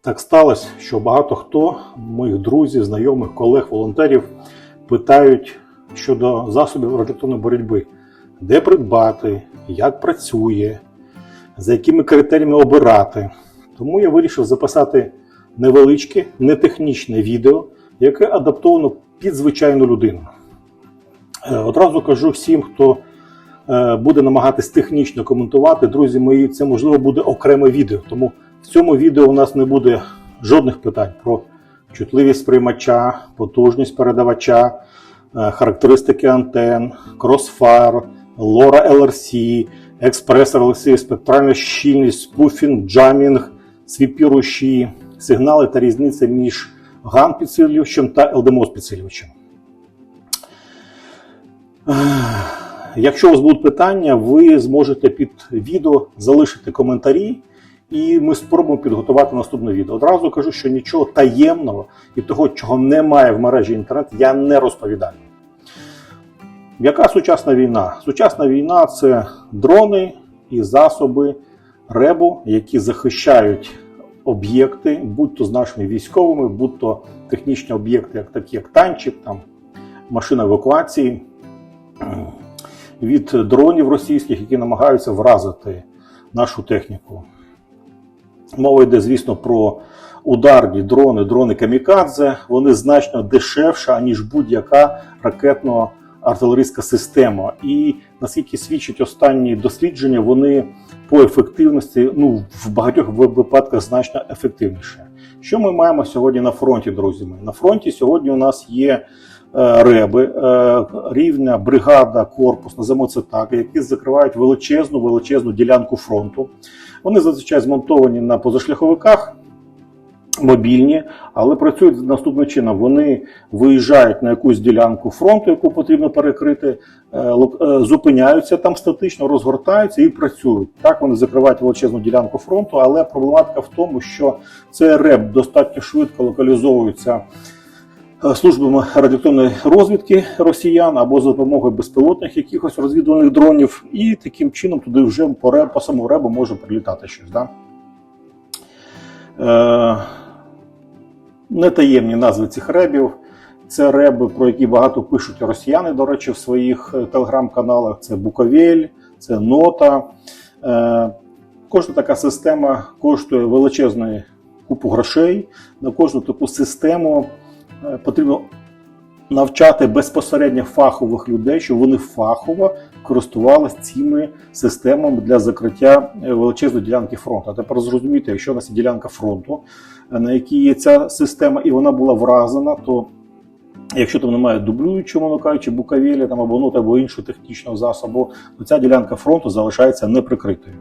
Так сталося, що багато хто, моїх друзів, знайомих, колег, волонтерів питають щодо засобів радіоактивної боротьби, де придбати, як працює, за якими критеріями обирати. Тому я вирішив записати невеличке, нетехнічне відео, яке адаптовано під звичайну людину. Е, Одразу кажу всім, хто е, буде намагатись технічно коментувати, друзі мої, це можливо буде окреме відео. Тому в цьому відео у нас не буде жодних питань про чутливість приймача, потужність передавача, е, характеристики антен, Crossfire, LoRa LRC, експресор LRC, спектральна щільність, спуфінг, джамінг, свіпіруючі сигнали та різниця між GAN підсилювачем та LDMOS підсилювачем. Якщо у вас будуть питання, ви зможете під відео залишити коментарі, і ми спробуємо підготувати наступне відео. Одразу кажу, що нічого таємного і того, чого немає в мережі інтернет, я не розповідаю. Яка сучасна війна? Сучасна війна це дрони і засоби ребу, які захищають об'єкти, будь то з нашими військовими, будь то технічні об'єкти, як такі як танчик, там машина евакуації від дронів російських, які намагаються вразити нашу техніку. Мова йде, звісно, про ударні дрони, дрони камікадзе. Вони значно дешевші, аніж будь-яка ракетно-артилерійська система. І наскільки свідчать останні дослідження, вони по ефективності ну, в багатьох випадках значно ефективніше. Що ми маємо сьогодні на фронті, друзі? мої? На фронті сьогодні у нас є е, реби, е, рівня бригада, корпус, називаємо це так, які закривають величезну величезну ділянку фронту. Вони зазвичай змонтовані на позашляховиках, мобільні, але працюють наступним чином. Вони виїжджають на якусь ділянку фронту, яку потрібно перекрити, е, е, зупиняються там статично, розгортаються і працюють. Так вони закривають величезну ділянку фронту, але проблематика в тому, що цей реп достатньо швидко локалізовується службами радіоактивної розвідки росіян або за допомогою безпілотних якихось розвідувальних дронів, і таким чином туди вже по, реб, по самому ребу може прилітати щось. Да? Е, нетаємні назви цих ребів. Це реби, про які багато пишуть росіяни, до речі, в своїх е, телеграм-каналах. Це Буковель, це Нота. Е, кожна така система коштує величезну купу грошей. На кожну таку систему е, потрібно навчати безпосередньо фахових людей, щоб вони фахово користувалися цими системами для закриття е, величезної ділянки фронту. Тепер зрозумійте, якщо у нас є ділянка фронту, е, на якій є ця система, і вона була вразена, то Якщо там немає дублюючого, мовно кажучи, букавілі там або ноти, або іншого технічного засобу, то ця ділянка фронту залишається неприкритою.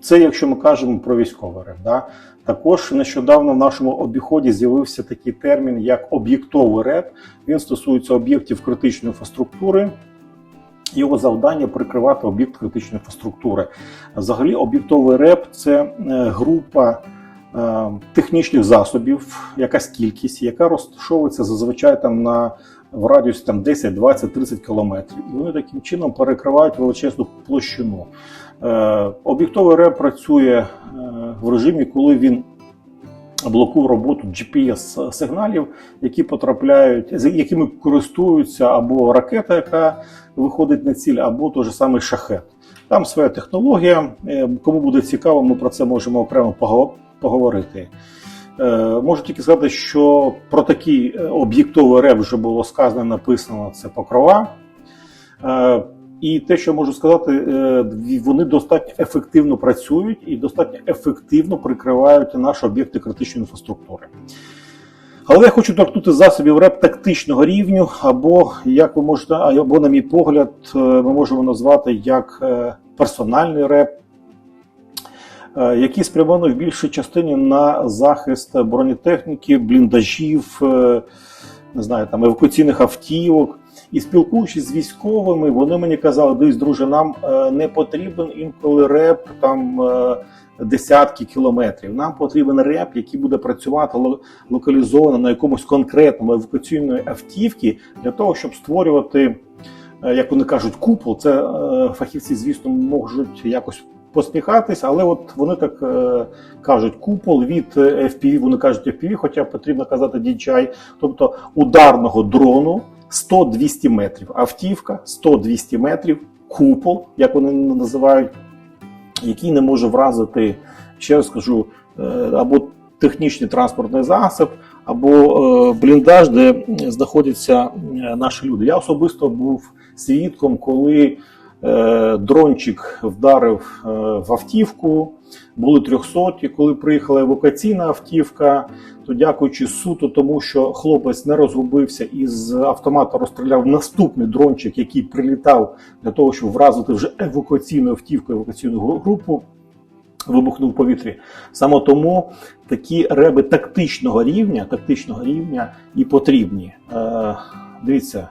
Це якщо ми кажемо про військовий реп. Да? Також нещодавно в нашому обіході з'явився такий термін, як об'єктовий реп. Він стосується об'єктів критичної інфраструктури. Його завдання прикривати об'єкт критичної інфраструктури. Взагалі, об'єктовий реп це е, група е, технічних засобів, якась кількість, яка розташовується зазвичай там на в радіусі там 10, 20, 30 кілометрів. І вони таким чином перекривають величезну площину. Е, Об'єктовий реп працює е, в режимі, коли він блокує роботу GPS-сигналів, які потрапляють, якими користуються або ракета, яка виходить на ціль, або той же самий шахет. Там своя технологія. Е, Кому буде цікаво, ми про це можемо окремо поговорити. Можу тільки сказати, що про такий об'єктовий реп вже було сказано, написано це покрова. І те, що можу сказати, е, вони достатньо ефективно працюють і достатньо ефективно прикривають наші об'єкти критичної інфраструктури. Але я хочу торкнути засобів РЕП тактичного рівню, або, як ви можете, або, на мій погляд, е, ми можемо назвати як е, персональний РЕП, який спрямований в більшій частині на захист бронетехніки, бліндажів, не знаю, там евакуаційних автівок. І спілкуючись з військовими, вони мені казали, дивись, друже, нам е, не потрібен інколи реп там е, десятки кілометрів. Нам потрібен реп, який буде працювати локалізовано на якомусь конкретному евакуаційної автівці для того, щоб створювати, е, як вони кажуть, купол. Це фахівці, звісно, можуть якось посміхатись, але от вони так е, кажуть, купол від FPV, вони кажуть FPV, хоча потрібно казати DJI, тобто ударного дрону 100-200 метрів, автівка 100-200 метрів, купол, як вони називають, який не може вразити, ще раз скажу, е, або технічний транспортний засіб, або е, бліндаж, де знаходяться е, наші люди. Я особисто був свідком, коли дрончик вдарив в автівку, були трьохсоті, коли приїхала евакуаційна автівка, то дякуючи суто тому, що хлопець не розгубився і з автомата розстріляв наступний дрончик, який прилітав для того, щоб вразити вже евакуаційну автівку, евакуаційну групу. Вибухнув в повітрі. Саме тому такі реби тактичного рівня, тактичного рівня і потрібні. Е, дивіться,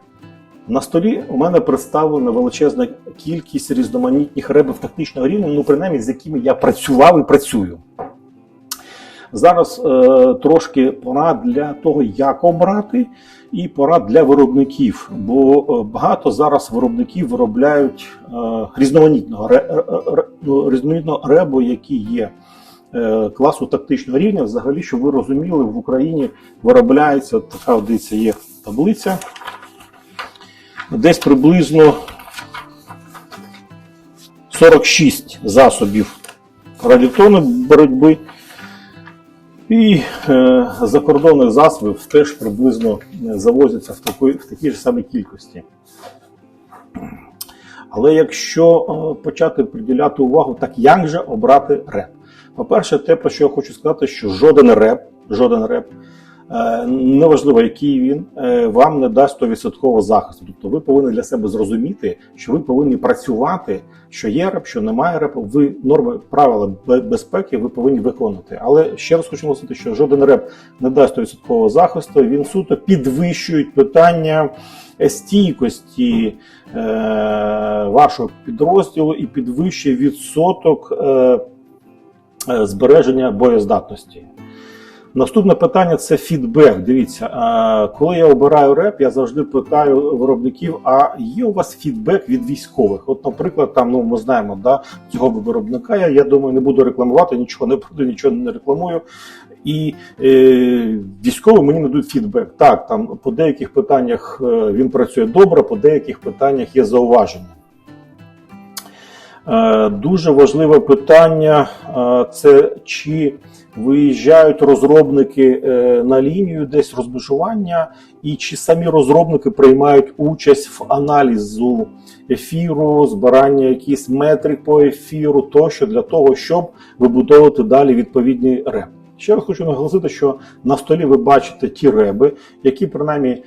на столі у мене представлена величезна кількість різноманітних ребів тактичного рівня, ну принаймні з якими я працював і працюю. Зараз е, трошки порад для того, як обрати, і порад для виробників. Бо е, багато зараз виробників виробляють е, різноманітного, ре, ре- ну, різноманітного ребу, які є е, класу тактичного рівня. Взагалі, щоб ви розуміли, в Україні виробляється така дивіться, є таблиця. Десь приблизно 46 засобів радіотонної боротьби. І е, закордонних засобів теж приблизно е, завозяться в такій, в такій ж самій кількості. Але якщо е, почати приділяти увагу, так як же обрати реп? По-перше, те, про що я хочу сказати, що жоден реп, жоден реп, неважливо, який він, е, вам не дасть 100% захисту. Тобто ви повинні для себе зрозуміти, що ви повинні працювати, що є реп, що немає репу. Ви норми правила бе- безпеки ви повинні виконувати. Але ще раз хочу наголосити, що жоден реп не дасть 100% захисту. Він суто підвищує питання стійкості е, вашого підрозділу і підвищує відсоток е, е, збереження боєздатності. Наступне питання це фідбек. Дивіться, коли я обираю реп, я завжди питаю виробників: а є у вас фідбек від військових? От, наприклад, там ну ми знаємо, да, цього виробника. Я, я думаю, не буду рекламувати, нічого не продаю, нічого не рекламую. І е, військові мені надають фідбек. Так, там по деяких питаннях е, він працює добре, по деяких питаннях є зауваження. Е, Дуже важливе питання е, це чи виїжджають розробники е, на лінію десь розмежування, і чи самі розробники приймають участь в аналізу ефіру, збирання якихось метрик по ефіру, тощо для того, щоб вибудовувати далі відповідний реп. Ще раз хочу наголосити, що на столі ви бачите ті реби, які принаймні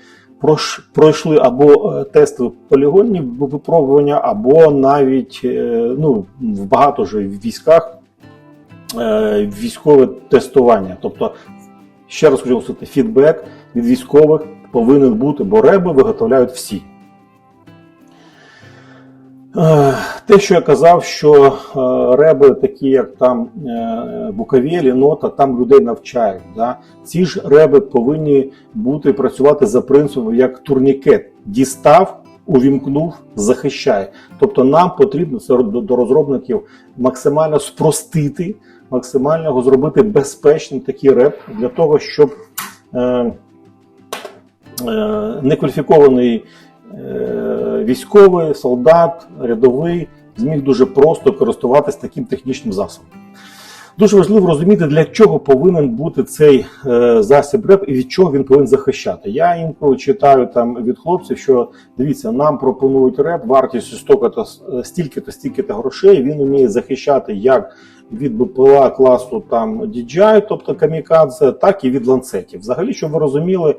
пройшли або е, тести полігонні випробування, або навіть е, ну, в багато вже військах військове тестування. Тобто, ще раз хочу наголосити, фідбек від військових повинен бути, бо реби виготовляють всі. Е, Те, що я казав, що е, реби, такі як там е, Буковелі, нота, там людей навчають. Да? Ці ж реби повинні бути працювати за принципом як турнікет. Дістав, увімкнув, захищає. Тобто нам потрібно це до розробників максимально спростити, максимально його зробити безпечним такий реп для того, щоб е, е, некваліфікований е, військовий, солдат, рядовий зміг дуже просто користуватися таким технічним засобом. Дуже важливо розуміти, для чого повинен бути цей е, засіб РЕП і від чого він повинен захищати. Я інколи читаю там від хлопців, що дивіться, нам пропонують РЕП вартістю стільки-то, стільки-то, стільки-то грошей. Він вміє захищати як від БПЛА класу там DJI, тобто камікадзе, так і від ланцетів. Взагалі, щоб ви розуміли,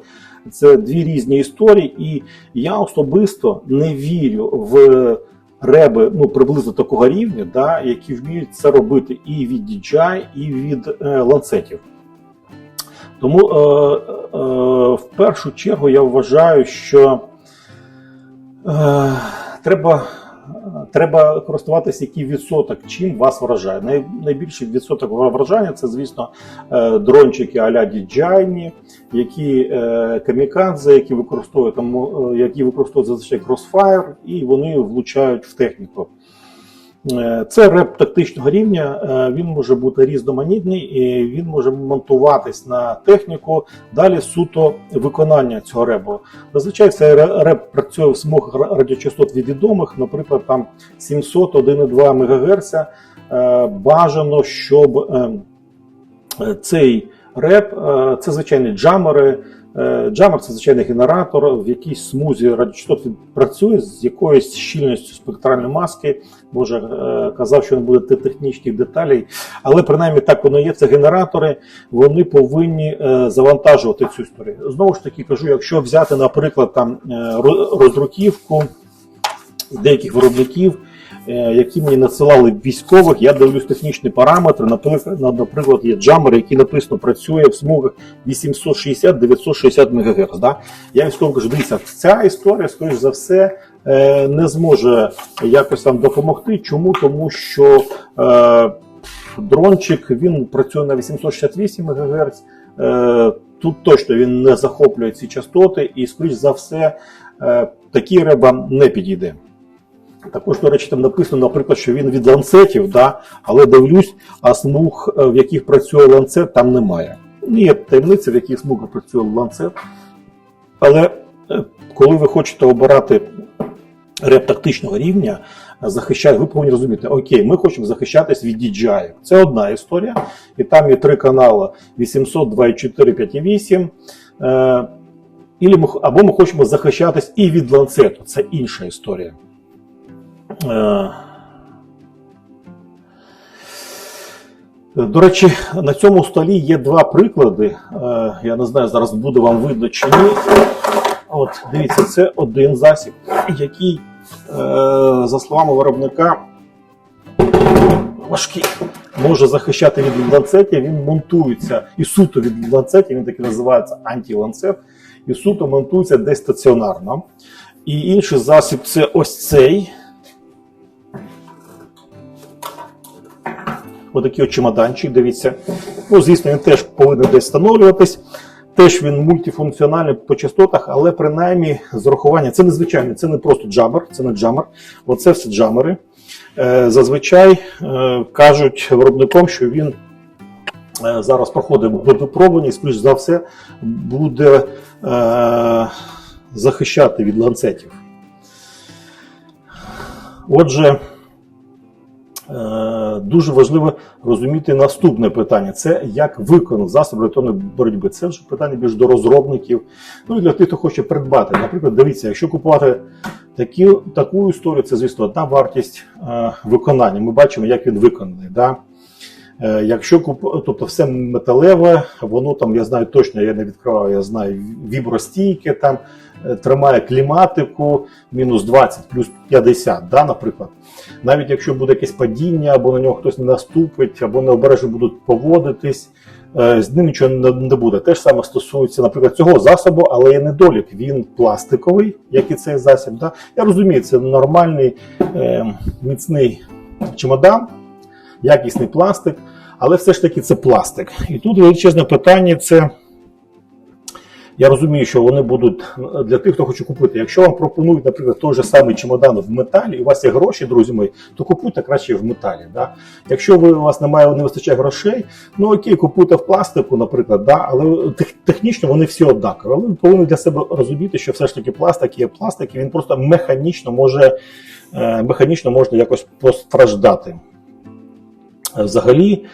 це дві різні історії, і я особисто не вірю в реби ну, приблизно такого рівня, да, які вміють це робити і від DJI, і від е, ланцетів. Тому е, е, в першу чергу я вважаю, що е, треба, треба користуватися який відсоток, чим вас вражає. Най, найбільший відсоток вражання це, звісно, е, дрончики а-ля DJI, які е, камікадзе, які використовують там, е, які використовують зазвичай Crossfire, і вони влучають в техніку. Е, Це реп тактичного рівня, е, він може бути різноманітний і він може монтуватись на техніку. Далі суто виконання цього ребу. Зазвичай цей реп працює в смугах радіочастот від відомих, наприклад, там 700 1,2 МГц. Е, Бажано, щоб е, е, цей реп це звичайні джамери. Е, Джамер це звичайний генератор, в якійсь смузі радіочастот він працює з якоюсь щільністю спектральної маски. Боже, е, казав, що не буде технічних деталей, але принаймні так воно є. Це генератори, вони повинні е, завантажувати цю історію. Знову ж таки кажу, якщо взяти, наприклад, там роздруківку деяких виробників, які мені надсилали військових, я дивлюсь технічні параметри. Наприклад, на- наприклад, є джамер, який написано працює в смугах 860-960 МГц. Да? Я військовим кажу, дивіться, ця історія, скоріш за все, е, не зможе якось вам допомогти. Чому? Тому що е, дрончик він працює на 868 МГц. Е, тут точно він не захоплює ці частоти, і, скоріш за все, е, такий реба не підійде. Також, до речі, там написано, наприклад, що він від ланцетів, да, але дивлюсь, а смуг, е, в яких працює ланцет, там немає. Ну, Є таємниця, в яких смугах працює ланцет. Але е, коли ви хочете обирати реп тактичного рівня, захищати, ви повинні розуміти, окей, ми хочемо захищатись від DJI. Це одна історія, і там є три канали: 800, 2.4, 5.8. Е, ілі ми х- або ми хочемо захищатись і від ланцету. Це інша історія. Е, До речі, на цьому столі є два приклади. Е, Я не знаю, зараз буде вам видно чи ні. От, дивіться, це один засіб, який, е, за словами виробника, важкий, може захищати від ланцетів, він монтується і суто від ланцетів, він таки називається антиланцет, і суто монтується десь стаціонарно. І інший засіб це ось цей. Отакий от чемоданчик, дивіться. Ну, звісно, він теж повинен десь встановлюватись. Теж він мультифункціональний по частотах, але принаймні з урахуванням, це незвичайний, це не просто джамер, це не джамер. Оце все джамери. Е, зазвичай е, кажуть виробником, що він е, зараз проходить випробування і, скоріш за все, буде захищати від ланцетів. Отже, Дуже важливо розуміти наступне питання: це як виконав засіб електронної боротьби. Це вже питання більш до розробників. Ну і для тих, хто хоче придбати. Наприклад, дивіться, якщо купувати такі, таку історію, це звісно одна вартість е, виконання. Ми бачимо, як він виконаний. Да? Е, Якщо куп... тобто все металеве, воно там, я знаю точно, я не відкривав, я знаю вібростійке, там е, тримає кліматику мінус 20 плюс 50, да, наприклад. Навіть якщо буде якесь падіння, або на нього хтось не наступить, або необережно будуть поводитись, е, з ним нічого не буде. Те ж саме стосується, наприклад, цього засобу, але є недолік. Він пластиковий, як і цей засіб. Да? Я розумію, це нормальний е, міцний чемодан, якісний пластик, але все ж таки це пластик. І тут величезне питання це. Я розумію, що вони будуть для тих, хто хоче купити. Якщо вам пропонують, наприклад, той же самий чемодан в металі, і у вас є гроші, друзі мої, то купуйте краще в металі. Да? Якщо ви, у вас немає, не вистачає грошей, ну окей, купуйте в пластику, наприклад, да? але технічно вони всі однакові. Але ви повинні для себе розуміти, що все ж таки пластик є пластик, і він просто механічно може е, механічно можна якось постраждати. Взагалі,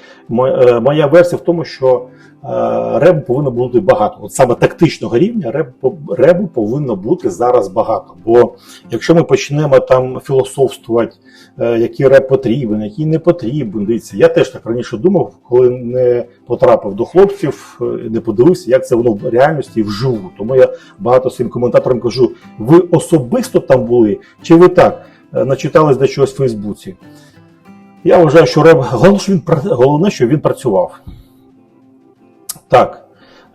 моя версія в тому, що е, ребу повинно бути багато. От саме тактичного рівня ребу, ребу повинно бути зараз багато. Бо якщо ми почнемо там філософствувати, е, який реб потрібен, який не потрібен, дивіться, я теж так раніше думав, коли не потрапив до хлопців, е, не подивився, як це воно в реальності вживу. Тому я багато своїм коментаторам кажу: ви особисто там були, чи ви так е, начитались до чогось в Фейсбуці? Я вважаю, що реб головне, що він працював. Так.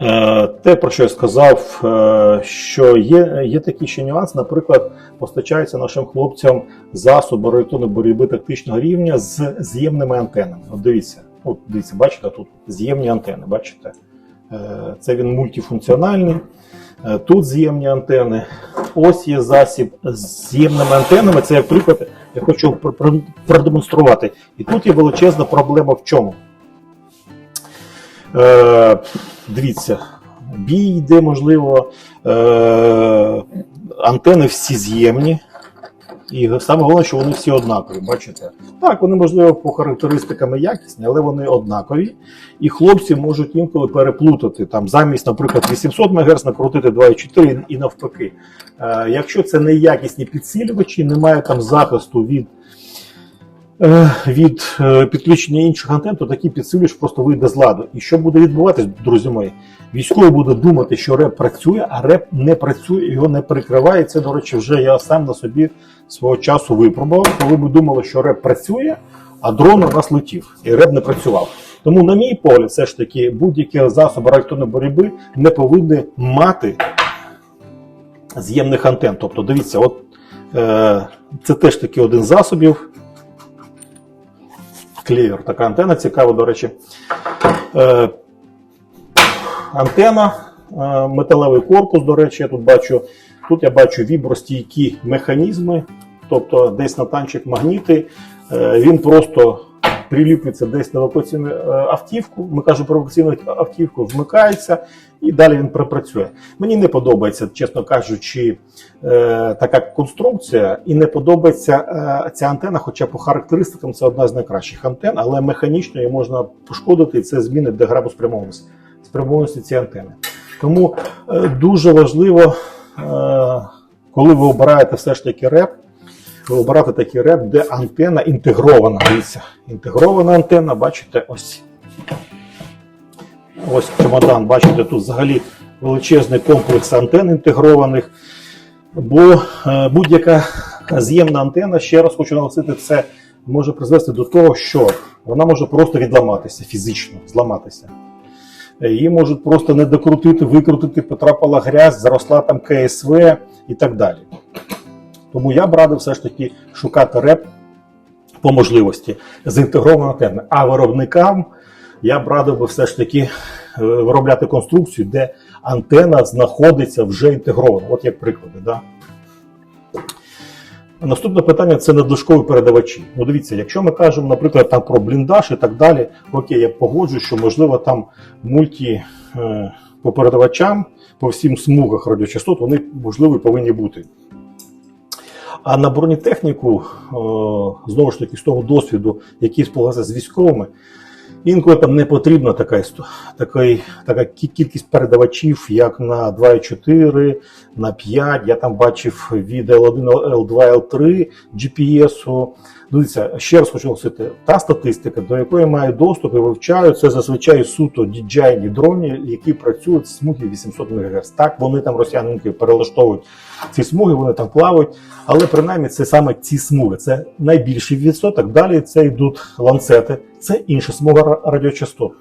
Е, Те, про що я сказав, е, що є, є такий ще нюанс, наприклад, постачаються нашим хлопцям засоби реактивної боротьби тактичного рівня з з'ємними антенами. От дивіться, от дивіться, бачите, тут з'ємні антени, бачите? Е, Це він мультифункціональний. Тут з'ємні антени. Ось є засіб з з'ємними антенами. Це як приклад, я хочу пр- пр- продемонструвати. І тут є величезна проблема в чому? Е, дивіться, бій йде, можливо, е, антени всі з'ємні. І саме головне, що вони всі однакові, бачите? Так, вони, можливо, по характеристикам якісні, але вони однакові. І хлопці можуть інколи переплутати там замість, наприклад, 800 МГц накрутити 2,4 і навпаки. Е, якщо це не якісні підсилювачі, немає там захисту від, від е, підключення інших антен, то такий підсилювач просто вийде з ладу. І що буде відбуватись, друзі мої? Військовий буде думати, що реп працює, а реп не працює, його не прикриває. Це, до речі, вже я сам на собі свого часу випробував, коли ми думали, що реп працює, а дрон у нас летів, і реп не працював. Тому, на мій погляд, все ж таки, будь-які засоби радіоелектронної боротьби не повинні мати з'ємних антен. Тобто, дивіться, от е, це теж таки один з засобів. Клевер, така антена цікава, до речі. Е, антена, е, металевий корпус, до речі, я тут бачу. Тут я бачу вібростійкі механізми, тобто десь на танчик магніти. Е, Він просто приліплюється десь на евакуаційну е, автівку. Ми кажемо про евакуаційну автівку, вмикається і далі він працює. Мені не подобається, чесно кажучи, е, така конструкція, і не подобається е, ця антена, хоча по характеристикам це одна з найкращих антен, але механічно її можна пошкодити, і це змінить деграбу спрямованості спрямованості цієї антени. Тому дуже важливо, коли ви обираєте все ж таки реп, обирати такий реп, де антена інтегрована. Дивіться, інтегрована антенна, бачите, ось. Ось чемодан, бачите, тут взагалі величезний комплекс антен інтегрованих. Бо е, будь-яка з'ємна антенна, ще раз хочу наголосити, це може призвести до того, що вона може просто відламатися фізично, зламатися. Е, Її можуть просто не докрутити, викрутити, потрапила грязь, заросла там КСВ і так далі. Тому я б радив все ж таки шукати реп по можливості з інтегрованою антенною. А виробникам я б радив би все ж таки е, виробляти конструкцію, де антена знаходиться вже інтегрована. От як приклади. Да? Наступне питання це надлишкові передавачі. Ну дивіться, якщо ми кажемо, наприклад, там про бліндаж і так далі, окей, я погоджую, що можливо там мульті е, по передавачам по всім смугах радіочастот вони можливо повинні бути. А на бронетехніку, е, знову ж таки, з того досвіду, який спілкувався з військовими, інколи там не потрібна така, така, така кількість передавачів, як на 2,4, на 5. Я там бачив від L1, L2, L3 GPS. Дивіться, ще раз хочу наголосити, та статистика, до якої маю доступ і вивчаю, це зазвичай суто DJI дроні, які працюють з смуги 800 МГц. Так, вони там росіянинки перелаштовують ці смуги, вони там плавають, але принаймні це саме ці смуги. Це найбільший відсоток. Далі це йдуть ланцети, це інша смуга радіочастот.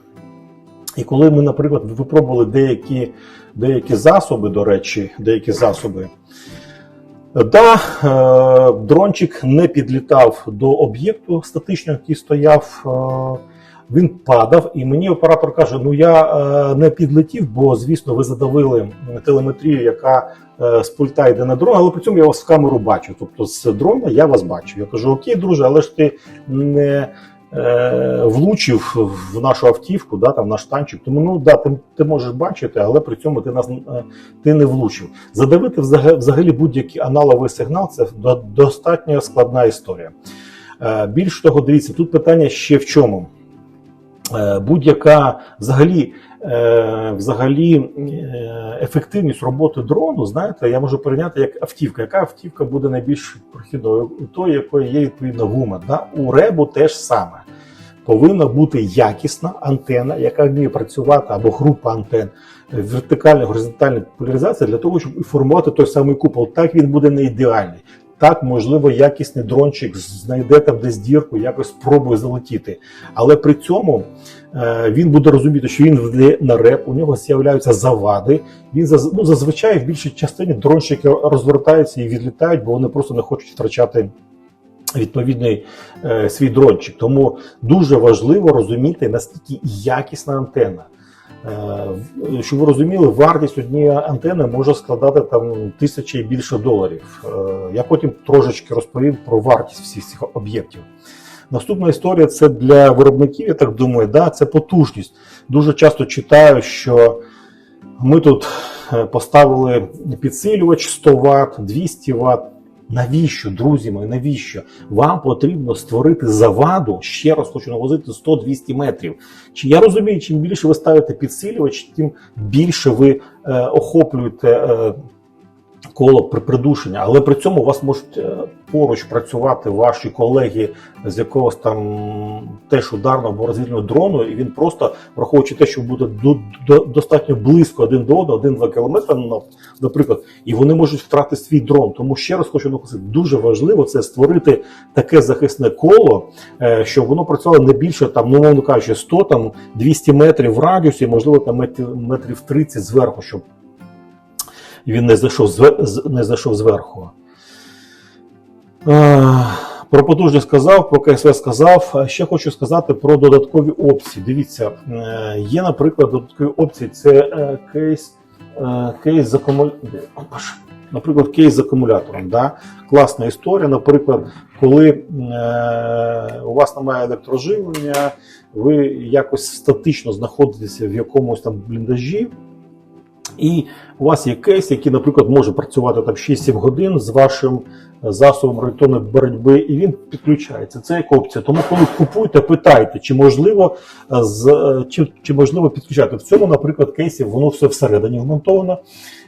І коли ми, наприклад, випробували деякі, деякі засоби, до речі, деякі засоби, да, е, дрончик не підлітав до об'єкту статичного, який стояв. Е, він падав, і мені оператор каже: Ну я е, не підлетів, бо звісно, ви задавили телеметрію, яка з пульта йде на дрон, але при цьому я вас в камеру бачу. Тобто з дрона я вас бачу. Я кажу: Окей, друже, але ж ти не влучив в нашу автівку, да, там, наш танчик. Тому ну да, ти, ти можеш бачити, але при цьому ти нас е, ти не влучив. Задавити взагалі, будь-який аналоговий сигнал це достатньо складна історія. Е, Більш того, дивіться, тут питання ще в чому. Е, Будь-яка взагалі, е, взагалі е, ефективність роботи дрону, знаєте, я можу порівняти як автівка. Яка автівка буде найбільш прохідною? У той, якої є відповідна гума. Да? У ребу теж саме. Повинна бути якісна антена, яка вміє працювати, або група антен вертикальна, горизонтальна поляризація для того, щоб і формувати той самий купол. Так він буде не ідеальний. Так, можливо, якісний дрончик знайде там десь дірку, якось спробує залетіти. Але при цьому е, він буде розуміти, що він йде на реп, у нього з'являються завади. Він ну, зазвичай в більшій частині дрончики розвертаються і відлітають, бо вони просто не хочуть втрачати відповідний е, свій дрончик. Тому дуже важливо розуміти, наскільки якісна антенна. Е, Щоб ви розуміли, вартість однієї антени може складати там тисячі і більше доларів. Е, Я потім трошечки розповім про вартість всіх цих об'єктів. Наступна історія це для виробників, я так думаю, да, це потужність. Дуже часто читаю, що ми тут е, поставили підсилювач 100 Вт, 200 Вт. Навіщо, друзі мої, навіщо? Вам потрібно створити заваду, ще раз хочу навозити 100-200 метрів. Чи я розумію, чим більше ви ставите підсилювач, тим більше ви е, охоплюєте е, коло при придушення, але при цьому у вас можуть е, поруч працювати ваші колеги з якогось там теж ударного або розвідного дрону, і він просто, враховуючи те, що буде до, до, достатньо близько один до одного, один-два кілометри, ну, наприклад, і вони можуть втратити свій дрон. Тому ще раз хочу наголосити, дуже важливо це створити таке захисне коло, е, щоб воно працювало не більше там, ну мовно кажучи, 100 там 200 метрів в радіусі, можливо, там метрів 30 зверху, щоб він не зайшов не зайшов зверху. Про потужність сказав, про КСВ сказав. Ще хочу сказати про додаткові опції. Дивіться, е, є, наприклад, додаткові опції. Це е, кейс, е, кейс з акумулятором. Наприклад, кейс з акумулятором. Да? Класна історія. Наприклад, коли у вас немає електроживлення, ви якось статично знаходитеся в якомусь там бліндажі, і у вас є кейс, який, наприклад, може працювати там 6-7 годин з вашим засобом радіоелектронної боротьби, і він підключається. Це як опція. Тому, коли купуєте, питайте, чи можливо е, з е, чи, чи можливо підключати. В цьому, наприклад, кейсі воно все всередині вмонтовано,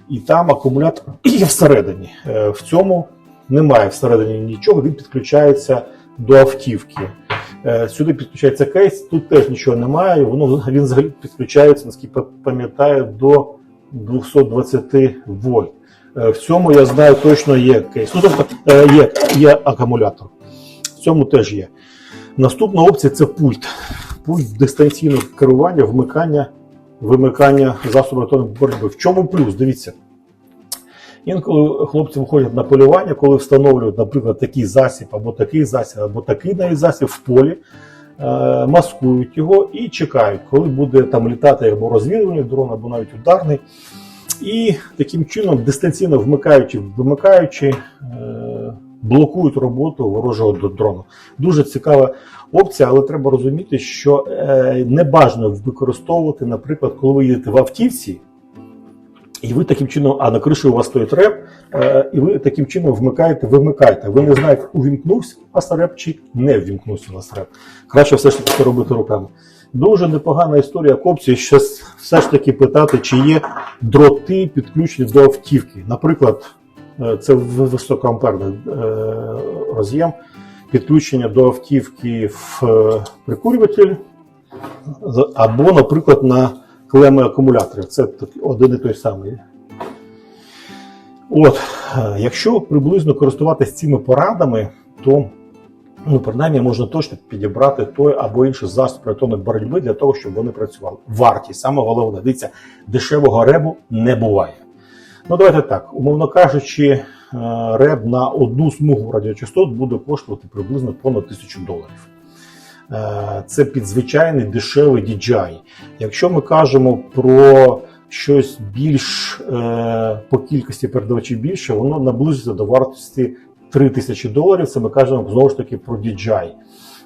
і там акумулятор є всередині. Е, В цьому немає всередині нічого, він підключається до автівки. Е, Сюди підключається кейс, тут теж нічого немає. Воно він взагалі підключається, наскільки пам'ятаю, до 220 вольт. Е, В цьому я знаю точно є кейс. Ну, тобто е, є, є акумулятор. В цьому теж є. Наступна опція це пульт. Пульт дистанційного керування, вмикання, вимикання засобу електронної боротьби. В чому плюс? Дивіться. Інколи хлопці виходять на полювання, коли встановлюють, наприклад, такий засіб, або такий засіб, або такий навіть засіб в полі, маскують його і чекають, коли буде там літати або розвідувальний дрон, або навіть ударний. І таким чином, дистанційно вмикаючи, вимикаючи, е, блокують роботу ворожого дрону. Дуже цікава опція, але треба розуміти, що е, не бажано використовувати, наприклад, коли ви їдете в автівці, і ви таким чином, а на криші у вас стоїть реп, е, і ви таким чином вмикаєте, вимикаєте. Ви не знаєте, увімкнувся у вас реп чи не ввімкнувся у вас реп. Краще все ж таки це робити руками. Дуже непогана історія як опція, що все ж таки питати, чи є дроти підключені до автівки. Наприклад, е, це високоамперний е, роз'єм, підключення до автівки в прикурюватель, або, наприклад, на клеми акумуляторів. Це один і той самий. От, е, якщо приблизно користуватися цими порадами, то ну, принаймні можна точно підібрати той або інший засіб електронної боротьби для того, щоб вони працювали. Вартість, саме головне, дивіться, дешевого ребу не буває. Ну, давайте так, умовно кажучи, е, реб на одну смугу радіочастот буде коштувати приблизно понад тисячу доларів. Е, Це підзвичайний дешевий DJI. Якщо ми кажемо про щось більш е, по кількості передавачів більше, воно наблизиться до вартості 3 тисячі доларів. Це ми кажемо знову ж таки про DJI.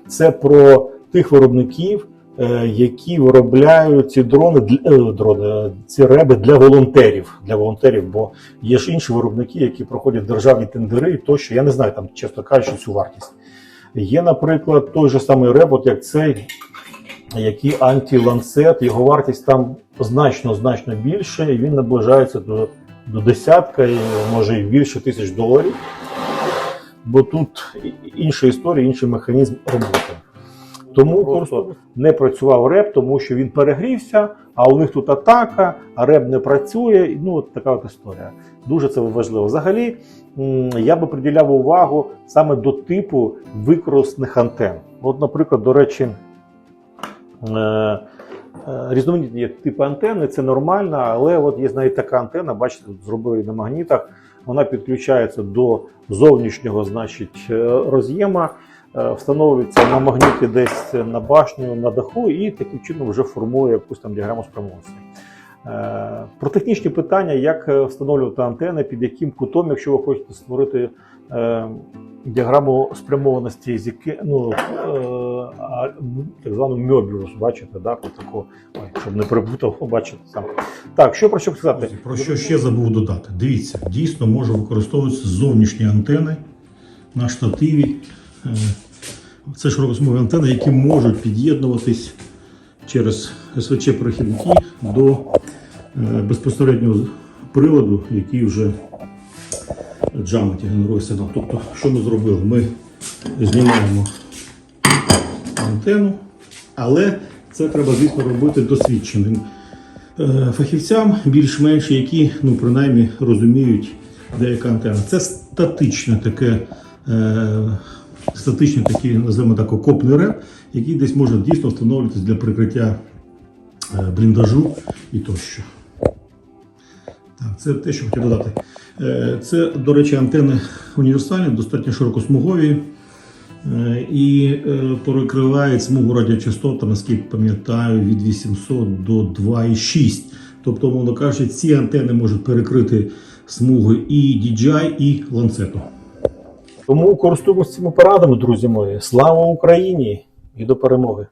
Це про тих виробників, е, які виробляють ці дрони, дрони, ці реби для волонтерів. Для волонтерів, бо є ж інші виробники, які проходять державні тендери, і тощо я не знаю там, чесно кажучи, цю вартість. Є, наприклад, той же самий реб, от як цей, який анті-ланцет, його вартість там значно значно більше, і він наближається до, до десятка, і може і більше тисяч доларів. Бо тут інша історія, інший механізм роботи. Тому просто не працював реп, тому що він перегрівся, а у них тут атака, а реп не працює. Ну, от така от історія. Дуже це важливо. Взагалі, я би приділяв увагу саме до типу використаних антен. От, наприклад, до речі, е, е, різноманітні типи антени, це нормально, але от є навіть така антена, бачите, зробили на магнітах. Вона підключається до зовнішнього значить, е, роз'єма. Е, встановлюється на магніті десь на башню, на даху, і таким чином вже формує якусь там діаграму спрямованості. Е, Про технічні питання, як е, встановлювати антени, під яким кутом, якщо ви хочете створити діаграму спрямованості, з яки, ну, так звану Мьобіус, бачите, да, таку, ой, щоб не перепутав, бачите сам. Так, що про що сказати? Про що ще забув додати? Дивіться, дійсно може використовуватися зовнішні антени на штативі. Е, Це широкосмугові антени, які можуть під'єднуватись через СВЧ-перехідники до е, безпосереднього приладу, який вже джамоті генерує сигнал. Тобто, що ми зробили? Ми знімаємо антенну, але це треба, звісно, робити досвідченим е, фахівцям, більш-менш які, ну, принаймні, розуміють, де яка антенна. Це статичне таке, статичний такий, називаємо так, окопний реп, який десь може дійсно встановлюватися для прикриття е, бліндажу і тощо. Так, це те, що хотів додати. Е, Це, до речі, антени універсальні, достатньо широкосмугові. Е, І перекривають смугу радіочастот, наскільки пам'ятаю, від 800 до 2,6. Тобто, умовно кажучи, ці антени можуть перекрити смуги і DJI, і ланцету. Тому користуємося цими порадами, друзі мої. Слава Україні і до перемоги!